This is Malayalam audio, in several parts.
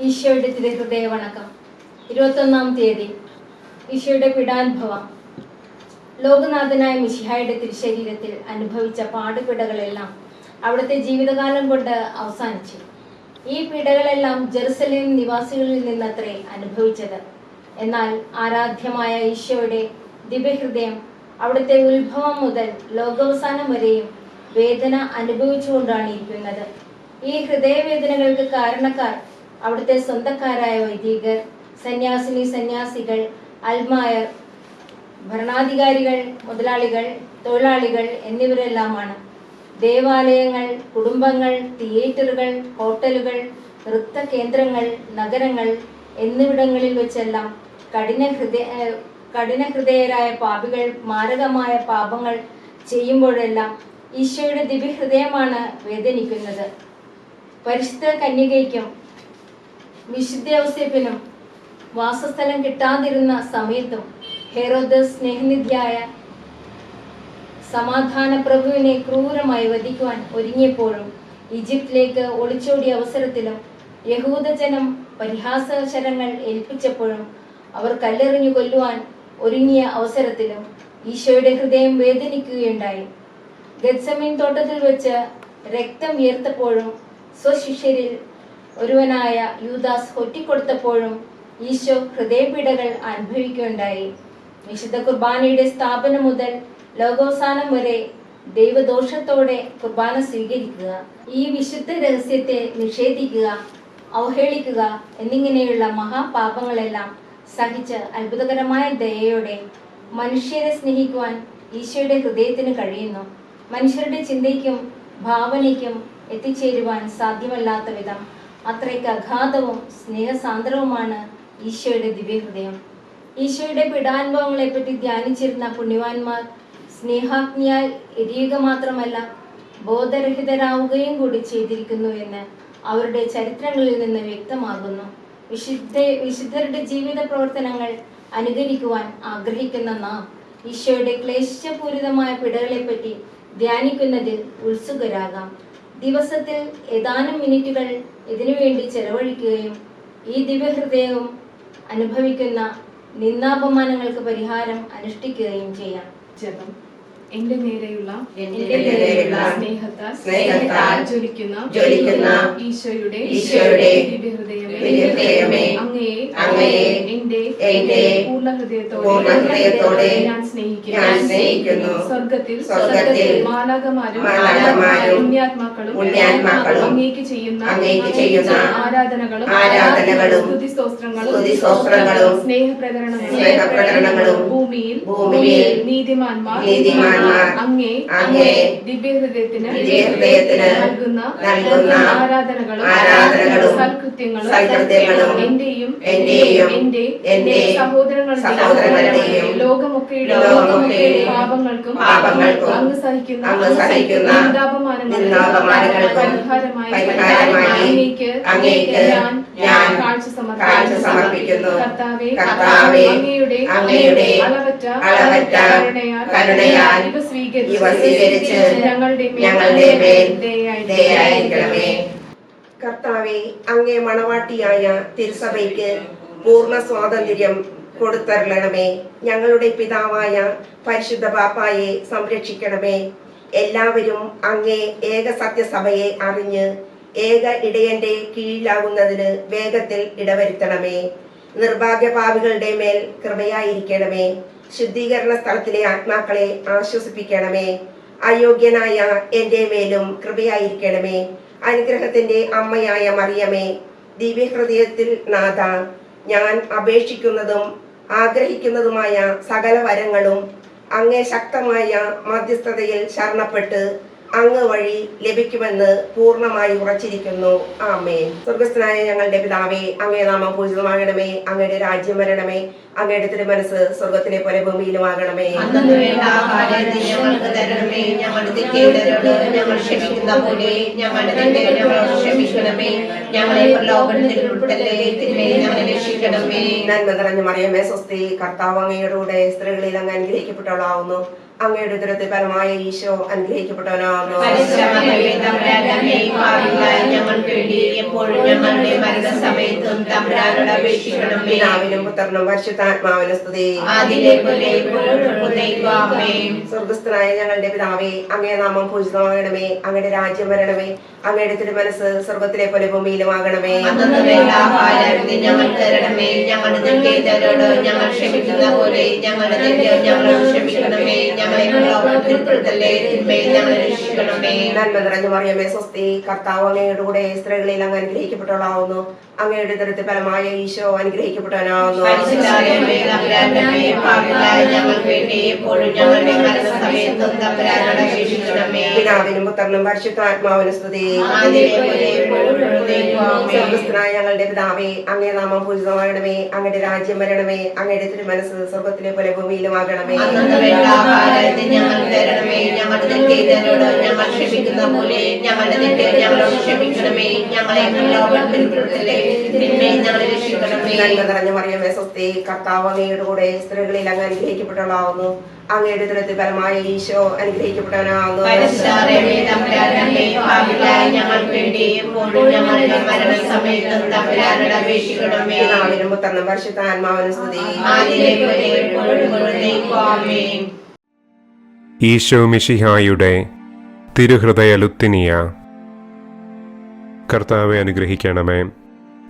ഈശോയുടെ തിരുഹൃദയ വണക്കം. ഇരുപത്തൊന്നാം തീയതി. ഈശോയുടെ പിടാനുഭവം ലോകനാഥനായ മിഷിഹായുടെ തിരുശരീരത്തിൽ അനുഭവിച്ച പാടുപിടകളെല്ലാം അവിടുത്തെ ജീവിതകാലം കൊണ്ട് അവസാനിച്ചു. ഈ പീഡകളെല്ലാം ജെറുസലേം നിവാസികളിൽ നിന്നത്രേ അനുഭവിച്ചത്. എന്നാൽ ആരാധ്യമായ ഈശോയുടെ ദിവ്യഹൃദയം അവിടുത്തെ ഉത്ഭവം മുതൽ ലോകാവസാനം വരെയും വേദന അനുഭവിച്ചുകൊണ്ടാണ് ഇരിക്കുന്നത് ഈ ഹൃദയവേദനകൾക്ക് കാരണക്കാർ അവിടുത്തെ സ്വന്തക്കാരായ വൈദികർ സന്യാസിനി സന്യാസികൾ അൽമായർ ഭരണാധികാരികൾ മുതലാളികൾ തൊഴിലാളികൾ എന്നിവരെല്ലാമാണ്. ദേവാലയങ്ങൾ കുടുംബങ്ങൾ തിയേറ്ററുകൾ ഹോട്ടലുകൾ നൃത്ത കേന്ദ്രങ്ങൾ നഗരങ്ങൾ എന്നിവിടങ്ങളിൽ വെച്ചെല്ലാം കഠിന ഹൃദയ കഠിന ഹൃദയരായ പാപികൾ മാരകമായ പാപങ്ങൾ ചെയ്യുമ്പോഴെല്ലാം ഈശോയുടെ ദിവ്യഹൃദയമാണ് വേദനിക്കുന്നത്. പരിശുദ്ധ കന്യകയ്ക്കും വിശുദ്ധ ഔസേപ്പിനും വാസസ്ഥലം കിട്ടാതിരുന്ന സമയത്തും ഹെറോദസ് സ്നേഹനിധിയായ സമാധാന പ്രഭുവിനെ ക്രൂരമായി വധിക്കുവാൻ ഒരുങ്ങിയപ്പോഴും ഈജിപ്തിലേക്ക് ഒളിച്ചോടിയ അവസരത്തിലും യഹൂദജനം പരിഹാസശരങ്ങൾ ഏൽപ്പിച്ചപ്പോഴും അവർ കല്ലെറിഞ്ഞു കൊല്ലുവാൻ ഒരുങ്ങിയ അവസരത്തിലും ഈശോയുടെ ഹൃദയം വേദനിക്കുകയുണ്ടായി. ഗത്സമീൻ തോട്ടത്തിൽ വെച്ച് രക്തം ഉയർത്തപ്പോഴും സ്വശിഷ്യരിൽ ഒരുവനായ യൂദാസ് ഒറ്റിക്കൊടുത്തപ്പോഴും ഈശോ ഹൃദയപീഡകൾ അനുഭവിക്കുകയുണ്ടായി. വിശുദ്ധ കുർബാനയുടെ സ്ഥാപനം മുതൽ ലോകോസാനം വരെ ദൈവദോഷത്തോടെ കുർബാന സ്വീകരിക്കുക ഈ വിശുദ്ധ രഹസ്യത്തെ നിഷേധിക്കുക അവഹേളിക്കുക എന്നിങ്ങനെയുള്ള മഹാപാപങ്ങളെല്ലാം സഹിച്ച് അത്ഭുതകരമായ ദയയോടെ മനുഷ്യരെ സ്നേഹിക്കുവാൻ ഈശോയുടെ ഹൃദയത്തിന് കഴിയുന്നു. മനുഷ്യരുടെ ചിന്തയ്ക്കും ഭാവനയ്ക്കും എത്തിച്ചേരുവാൻ സാധ്യമല്ലാത്ത വിധം അത്രയ്ക്ക് അഗാധവും സ്നേഹസാന്ദ്രവുമാണ് ഈശോയുടെ ദിവ്യഹൃദയം. ഈശോയുടെ പീഡാനുഭവങ്ങളെപ്പറ്റി ധ്യാനിച്ചിരുന്ന പുണ്യവാന്മാർ സ്നേഹാഗ്നിയാൽ എരിയുക മാത്രമല്ല ബോധരഹിതരാവുകയും കൂടി ചെയ്തിരിക്കുന്നു എന്ന് അവരുടെ ചരിത്രങ്ങളിൽ നിന്ന് വ്യക്തമാകുന്നു. വിശുദ്ധ വിശുദ്ധരുടെ ജീവിത പ്രവർത്തനങ്ങൾ അനുകരിക്കുവാൻ ആഗ്രഹിക്കുന്ന നാം ഈശോയുടെ ക്ലേശപൂരിതമായ പിടകളെപ്പറ്റി ധ്യാനിക്കുന്നതിൽ ഉത്സുകരാകാം. ദിവസത്തിൽ ഏതാനും മിനിറ്റുകൾ ഇതിനുവേണ്ടി ചെലവഴിക്കുകയും ഈ ദിവ്യഹൃദയവും അനുഭവിക്കുന്ന നിന്ദാപമാനങ്ങൾക്ക് പരിഹാരം അനുഷ്ഠിക്കുകയും ചെയ്യാം. ജപം. എന്റെ നേരെയുള്ള എന്റെ നേരെയുള്ള സ്നേഹത്താൽ ജ്വലിക്കുന്ന ജ്വലിക്കുന്ന ഈശോയുടെ ഈശോയുടെ ഹൃദയമേ അങ്ങയെ അങ്ങയെ എന്റെ എന്റെ പൂർണ ഹൃദയത്തോടെ ഞാൻ സ്നേഹിക്കുന്നു. സ്വർഗത്തിൽ സ്വർഗത്തിൽ മാലാകമാരും മാലാഖമാരും പുണ്യാത്മാക്കളും പുണ്യാത്മാക്കളും അങ്ങേക്ക് ചെയ്യുന്ന അങ്ങേക്ക് ചെയ്യുന്ന ആരാധനകളും ആരാധനകളും സ്തുതിസ്തോത്രങ്ങളും സ്തുതിസ്തോത്രങ്ങളും സ്നേഹപ്രകരണങ്ങളും സ്നേഹപ്രകരണങ്ങളും ഭൂമിയിൽ ഭൂമിയിൽ നീതിമാന്മാർ നീതിമാന്മാർ അങ്ങേ അങ്ങേ ദിവ്യഹൃദയത്തിന് ദിവ്യഹൃദയത്തിന് നൽകുന്ന നൽകുന്ന ആരാധനകളും ആരാധനകളും സൽകൃത്യങ്ങളും സൽകൃത്യങ്ങളും എന്റെയും എന്റെയും എന്റെ എന്റെ സഹോദരങ്ങളുടെയും സഹോദരങ്ങളുടെയും ലോകമൊക്കെയുടെ ലോകമൊക്കെയുടെ പാപങ്ങൾക്കും പാപങ്ങൾക്കും അങ്ങ് സഹിക്കുന്ന അങ്ങ് സഹിക്കുന്ന നിന്ദാപമാനങ്ങൾക്കും നിന്ദാപമാനങ്ങൾക്കും പരിഹാരമായി പരിഹാരമായി അങ്ങേക്ക് അങ്ങേക്ക് ഞാൻ കാഴ്ച സമർപ്പിക്കുന്നു. കർത്താവേ കർത്താവേ, അങ്ങയുടെ അങ്ങയുടെ അളവറ്റ കരുണയാൽ ഇവ സ്വീകരിച്ച് ഞങ്ങളുടെ മേൽ ദയായിരിക്കണമേ കർത്താവെ അങ്ങേ മണവാട്ടിയായ തിരുസഭയ്ക്ക് പൂർണ സ്വാതന്ത്ര്യം കൊടുത്തരളണമേ. ഞങ്ങളുടെ പിതാവായ പരിശുദ്ധ പാപ്പായെ സംരക്ഷിക്കണമേ. എല്ലാവരും അങ്ങേ ഏക സത്യസഭയെ അറിഞ്ഞ് ഏക ഇടയന്റെ കീഴിലാകുന്നതിന് വേഗത്തിൽ ഇടവരുത്തണമേ. നിർഭാഗ്യപാപികളുടെ മേൽ കൃപയായിരിക്കണമേ. ശുദ്ധീകരണ സ്ഥലത്തിലെ ആത്മാക്കളെ ആശ്വസിപ്പിക്കണമേ. അയോഗ്യനായ എന്റെ മേലും കൃപയായിരിക്കണമേ. അനുഗ്രഹത്തിന്റെ അമ്മയായ മറിയമേ ദിവ്യഹൃദയത്തിൽ നാഥ ഞാൻ അപേക്ഷിക്കുന്നതും ആഗ്രഹിക്കുന്നതുമായ സകല വരങ്ങളും അങ്ങേ ശക്തമായ മധ്യസ്ഥതയിൽ ശരണപ്പെട്ട് അങ്ങ് വഴി ലഭിക്കുമെന്ന് പൂർണമായി ഉറച്ചിരിക്കുന്നു. ആമേ സ്വർഗസ്ഥനായ ഞങ്ങളുടെ പിതാവേ അങ്ങേ നാമം പൂജിതമാകണമേ. അങ്ങയുടെ രാജ്യം വരണമേ. അങ്ങയുടെ തിരുമനസ് സ്വർഗത്തിലെ പോലെ ഭൂമിയിലും ആകണമേ. ഞങ്ങൾ ക്ഷമിക്കുന്ന പോലെ ഞങ്ങളെ പ്രലോഭനത്തിൽ ഉൾപ്പെടലേ തിന്മയെ ഞങ്ങളെ രക്ഷിക്കണമേ. നന്മ നിറഞ്ഞ മറിയമേ സ്വസ്തി. കർത്താവ് അങ്ങയുടെ കൂടെ സ്ത്രീകളിൽ അങ്ങ് അനുഗ്രഹിക്കപ്പെട്ടവളാവുന്നു. അങ്ങയുടെ ഉദരത്തിൽ പരമായ ഈശോ അനുഗ്രഹിക്കപ്പെട്ടവനാണോ പിതാവിനും പുത്രനും പരിശുദ്ധാത്മാവിനും സ്തുതി. സ്വർഗസ്ഥനായ ഞങ്ങളുടെ പിതാവേ അങ്ങേ നാമം പൂജിതമാകണമേ. അങ്ങയുടെ രാജ്യം വരണമേ. അങ്ങയുടെ തിരുമനസ് സ്വർഗത്തിലെ പോലെ ഭൂമിയിലുമാകണമേ. ആകണമേ ഞങ്ങൾ ഞങ്ങളുടെ ഞങ്ങൾ ക്ഷമിക്കുന്ന പോലെ ഞങ്ങളുടെ ഞങ്ങളോട് ക്ഷമിക്കണമേ. നന്മ നിറഞ്ഞ മറിയമേ സ്വസ്തി കർത്താവ് അങ്ങയുടെ കൂടെ സ്ത്രീകളിൽ അങ്ങ് അനുഗ്രഹിക്കപ്പെട്ടവളാവുന്നു. അങ്ങയുടെ തരത്തിൽ ഫലമായ ഈശോ അനുഗ്രഹിക്കപ്പെട്ടാനാവുന്നു പിതാവിനും പുത്രനും പരിശുദ്ധാത്മാവിനും സ്തുതി. സ്വർഗസ്ഥനായ ഞങ്ങളുടെ പിതാവേ അങ്ങേ നാമം പൂജിതമാകണമേ. അങ്ങയുടെ രാജ്യം വരണമേ. അങ്ങയുടെ തിരുമനസ് സ്വർഗത്തിലെ പോലെ ഭൂമിയിലുമാകണമേ ഞങ്ങളോട് ക്ഷമിക്കണമേ. ഞങ്ങളെ നിറഞ്ഞ മറിയമേ സ്വസ്തി കർത്താവ് അങ്ങയുടെ കൂടെ സ്ത്രീകളിൽ അങ്ങ് അനുഗ്രഹിക്കപ്പെട്ടവളാവുന്നു. അങ്ങയുടെ പരമായ ഈശോ സ്തുതി. ആമേൻ. ഈശോ മിഷിഹായുടെ തിരുഹൃദയ ലുത്തിനിയ. കർത്താവെ അനുഗ്രഹിക്കണമേ.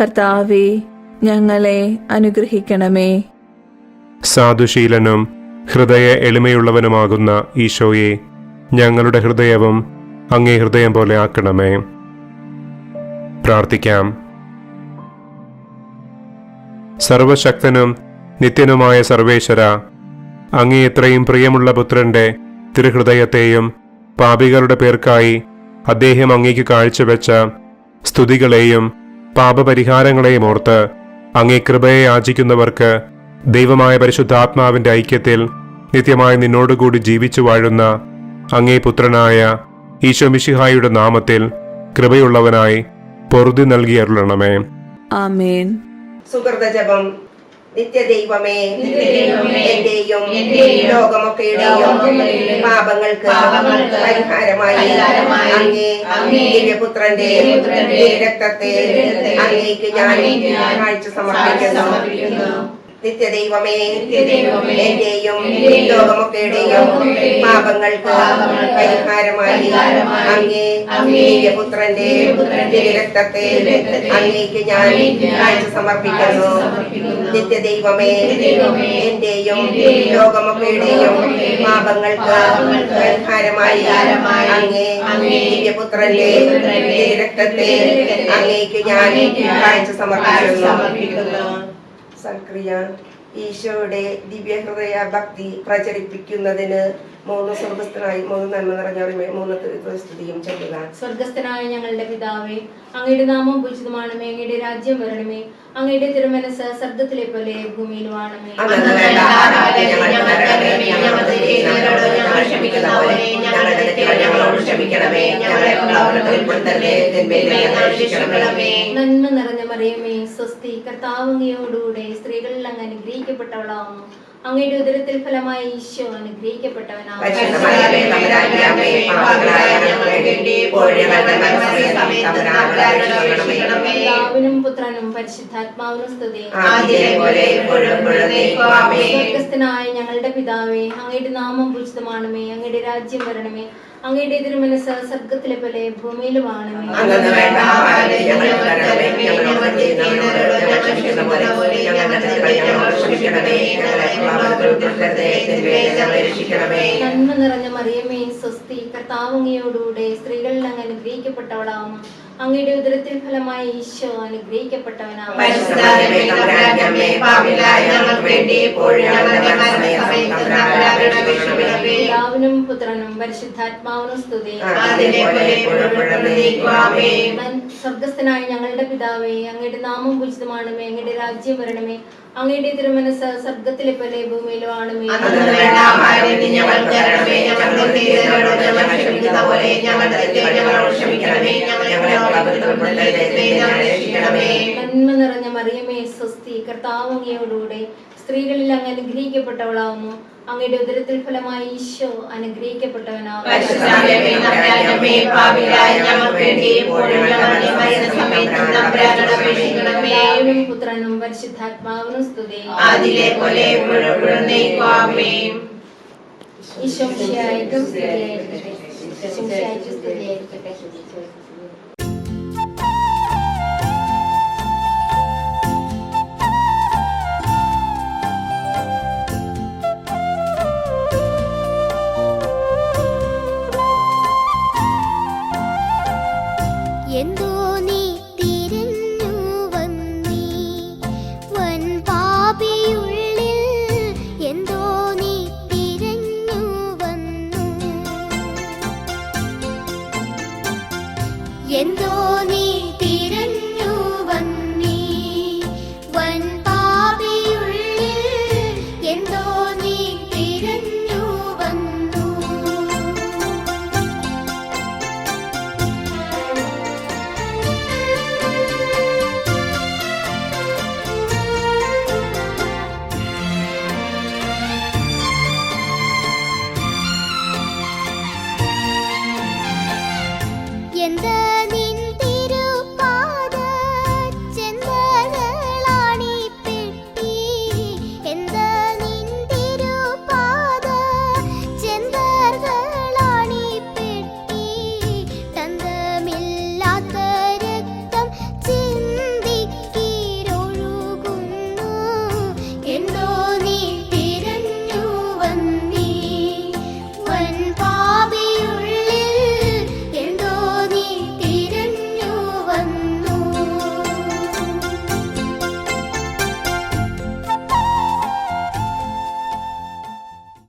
കർത്താവെ ഞങ്ങളെ അനുഗ്രഹിക്കണമേ. സാധുശീലനും ഹൃദയ എളിമയുള്ളവനുമാകുന്ന ഈശോയെ ഞങ്ങളുടെ ഹൃദയവും അങ്ങേ ഹൃദയം പോലെ ആക്കണമേ. പ്രാർത്ഥിക്കാം. സർവശക്തനും നിത്യനുമായ സർവേശ്വര അങ്ങേ ഇത്രയും പ്രിയമുള്ള പുത്രന്റെ തിരുഹൃദയത്തെയും പാപികളുടെ പേർക്കായി അദ്ദേഹം അങ്ങേക്ക് കാഴ്ചവെച്ച സ്തുതികളെയും പാപപരിഹാരങ്ങളെയും ഓർത്ത് അങ്ങേ കൃപയെ യാചിക്കുന്നവർക്ക് ദൈവമായ പരിശുദ്ധാത്മാവിന്റെ ഐക്യത്തിൽ നിത്യമായി നിന്നോടുകൂടി ജീവിച്ചു വാഴുന്ന അങ്ങേ പുത്രനായ ഈശോമിഷിഹായുടെ നാമത്തിൽ കൃപയുള്ളവനായി പൊറുതി നൽകിയരുളണമേ ആമേൻ. സുഹൃത ജപം നിത്യദൈവമേ എന്റെയും ലോകമൊക്കെയുടെയും പാപങ്ങൾക്ക് പരിഹാരമായി അങ്ങേ പുത്രന്റെ ദിവ്യപുത്രന്റെ രക്തത്തെ അങ്ങേക്ക് ഞാൻ കാഴ്ച സമർപ്പിക്കുന്നു. നിത്യദൈവമേ എന്റെയും ലോകമൊക്കെയുടെയും പാപങ്ങൾക്ക് പരിഹാരമായി. അങ്ങേ അങ്ങേ പുത്രന്റെ രക്തത്തെ അങ്ങേക്ക് ഞാൻ കാഴ്ച സമർപ്പിക്കുന്നു. നിത്യദൈവമേ എന്റെയും ലോകമൊക്കെയുടെയും പാപങ്ങൾക്ക് പരിഹാരമായി. അങ്ങേ അങ്ങേ പുത്രന്റെ രക്തത്തെ അങ്ങേക്ക് ഞാൻ കാഴ്ച സമർപ്പിക്കുന്നു. സൽക്രിയ ഈശോയുടെ ദിവ്യഹൃദയ ഭക്തി പ്രചരിപ്പിക്കുന്നതിന് മൂന്ന് സ്വർഗസ്ഥനായി മൂന്ന് നന്മ നിറഞ്ഞവരുമേ മൂന്ന് സ്തുതിയും ചൊല്ലുക. സ്വർഗസ്ഥനായ ഞങ്ങളുടെ പിതാവേ അങ്ങയുടെ നാമം പൂജിതമാണമേ അങ്ങയുടെ രാജ്യം വരണമേ അങ്ങയുടെ തിരുമനസ് സ്വർഗത്തിലെ പോലെ രക്ഷിക്കണമേ. നന്മ നിറഞ്ഞ മറിയമേ സ്വസ്തി കർത്താവ് അങ്ങയോടുകൂടെ സ്ത്രീകളിൽ അങ്ങ് അനുഗ്രഹിക്കപ്പെട്ടവളാവുന്നു. അങ്ങയുടെ ഉദരത്തിൽ ഫലമായി ഈശോ. പിതാവിനും പുത്രനും പരിശുദ്ധാത്മാവിനും സ്തുതി. സ്വർഗസ്ഥനായ ഞങ്ങളുടെ പിതാവേ അങ്ങയുടെ നാമം പൂജിതമാണമേ അങ്ങയുടെ രാജ്യം വരണമേ. അങ്ങയുടെ തിരുമനസ് സ്വർഗത്തിലെ പോലെ ഭൂമിയിലുമാണ് നന്മ നിറഞ്ഞ മറിയമേ സ്വസ്തി കർത്താവ് അങ്ങയോടുകൂടെ സ്ത്രീകളിൽ അങ്ങ് അനുഗ്രഹിക്കപ്പെട്ടവളാവുന്നു അങ്ങയുടെ ഉദരത്തിൽ ഫലമായ ഈശോ തമ്പുരാനോട് പുത്രനും പരിശുദ്ധാത്മാവിനും സ്തുതി സ്വർഗസ്ഥനായ ഞങ്ങളുടെ പിതാവേ അങ്ങയുടെ നാമം പൂജിതമാണമേ അങ്ങയുടെ രാജ്യം വരണമേ. അങ്ങയുടെ തിരുമനസ് സ്വർഗത്തിലെ പോലെ ഭൂമിയിലും രക്ഷിക്കണമേ. നന്മ നിറഞ്ഞ മറിയമേ സ്വസ്തി. കർത്താവ് അങ്ങയോടുകൂടെ സ്ത്രീകളിൽ അങ്ങ് അനുഗ്രഹിക്കപ്പെട്ടവളാവുന്നു. അങ്ങയുടെ ഉദരത്തിൽ ഫലമായി ഈശോ അനുഗ്രഹിക്കപ്പെട്ടവനാവുന്നു. പുത്രനും പരിശുദ്ധാത്മാവിനും സ്തുതി ഈശോ സ്തുതിയായിരിക്കട്ടെ.